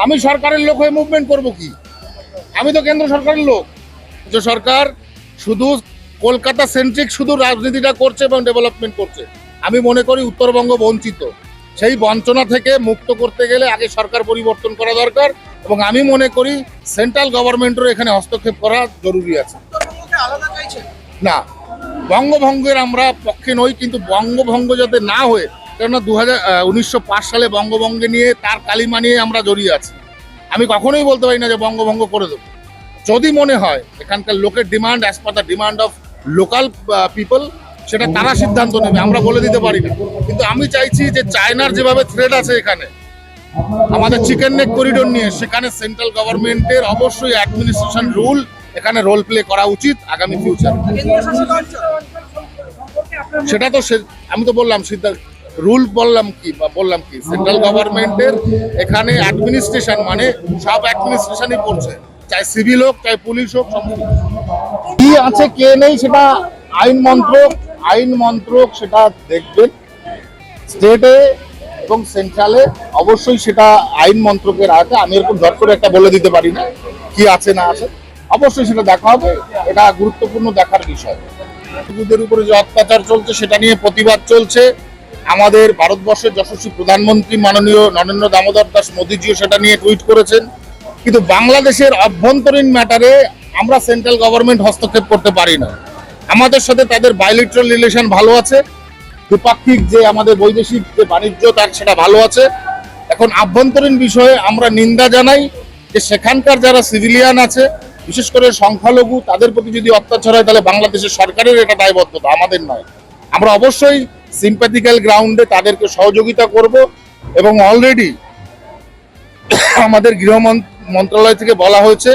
আমি সরকারের লোক হয়ে মুভমেন্ট করব কি? আমি তো কেন্দ্র সরকারের লোক। যে সরকার শুধু কলকাতা সেন্ট্রিক শুধু রাজনীতিটা করছে এবং ডেভেলপমেন্ট করছে। আমি মনে করি উত্তরবঙ্গ বঞ্চিত। সেই বঞ্চনা থেকে মুক্ত করতে গেলে আগে সরকার পরিবর্তন করা দরকার এবং আমি মনে করি সেন্ট্রাল গভর্নমেন্টেরও এখানে হস্তক্ষেপ করা জরুরি আছে। না। বঙ্গভঙ্গের আমরা পক্ষে নই কিন্তু বঙ্গভঙ্গ যাতে না হয়ে কেননা দু হাজার সালে বঙ্গভঙ্গে নিয়ে তার কালিমা নিয়ে আমরা জড়িয়ে আছি। আমি কখনোই বলতে পারি না যে বঙ্গভঙ্গ করে দেবো। যদি মনে হয় এখানকার লোকের demand as per the demand of local people সেটা তারা সিদ্ধান্ত নেবে, আমরা বলে দিতে পারি না। কিন্তু আমি চাইছি যে চায়নার যেভাবে থ্রেড আছে এখানে, আমাদের চিকেন নেক করিডোর নিয়ে, সেখানে সেন্ট্রাল গভর্নমেন্টের অবশ্যই অ্যাডমিনিস্ট্রেশন রুল এখানে রোল প্লে করা উচিত আগামী ফিউচার সেটা তো আমি তো বললাম সিদ্ধান্ত রুল বললাম কি বা বললাম কি সেন্ট্রাল গভর্নমেন্টের এখানে অ্যাডমিনিস্ট্রেশন মানে সব অ্যাডমিনিস্ট্রেশনই করছে, চাই সিভিল হোক, চাই পুলিশ হোক কি আছে, কে নেই সেটা আইন মন্ত্রক আইন মন্ত্রক সেটা দেখবেন। স্টেটে এবং সেন্ট্রালে অবশ্যই সেটা আইন মন্ত্রকের আয়তে আমি এরকম ঝট করে একটা বলে দিতে পারি না কি আছে, না আছে। অবশ্যই সেটা দেখা হবে, এটা গুরুত্বপূর্ণ দেখার বিষয়। হিন্দুদের উপরে যে অত্যাচার চলছে, সেটা নিয়ে প্রতিবাদ চলছে। আমাদের ভারতবর্ষের যশস্বী প্রধানমন্ত্রী মাননীয় নরেন্দ্র দামোদর দাস মোদীজিও সেটা নিয়ে টুইট করেছেন। কিন্তু বাংলাদেশের অভ্যন্তরীণ ম্যাটারে আমরা সেন্ট্রাল গভর্নমেন্ট হস্তক্ষেপ করতে পারি না। আমাদের সাথে তাদের বাইলিটারাল রিলেশন ভালো আছে। দ্বিপাক্ষিক যে আমাদের বৈদেশিক যে বাণিজ্য, তার সেটা ভালো আছে। এখন আভ্যন্তরীণ বিষয়ে আমরা নিন্দা জানাই যে সেখানকার যারা সিভিলিয়ান আছে, বিশেষ করে সংখ্যালঘু, তাদের প্রতি যদি অত্যাচার হয়, তাহলে বাংলাদেশের সরকারের এটা দায়বদ্ধতা, আমাদের নয়। আমরা অবশ্যই সিম্প্যাথিক্যাল গ্রাউন্ডে তাদেরকে সহযোগিতা করব এবং অলরেডি আমাদের গৃহ মন্ত্রণালয় থেকে বলা হয়েছে,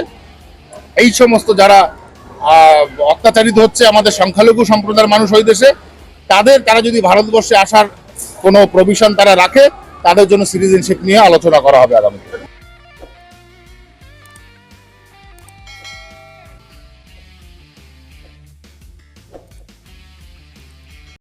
এই সমস্ত যারা অত্যাচারিত হচ্ছে আমাদের সংখ্যালঘু সম্প্রদায়ের মানুষ ওই দেশে, তাদের, তারা যদি ভারতবর্ষে আসার কোনো প্রভিশন তারা রাখে, তাদের জন্য সিটিজেনশিপ নিয়ে আলোচনা করা হবে আগামী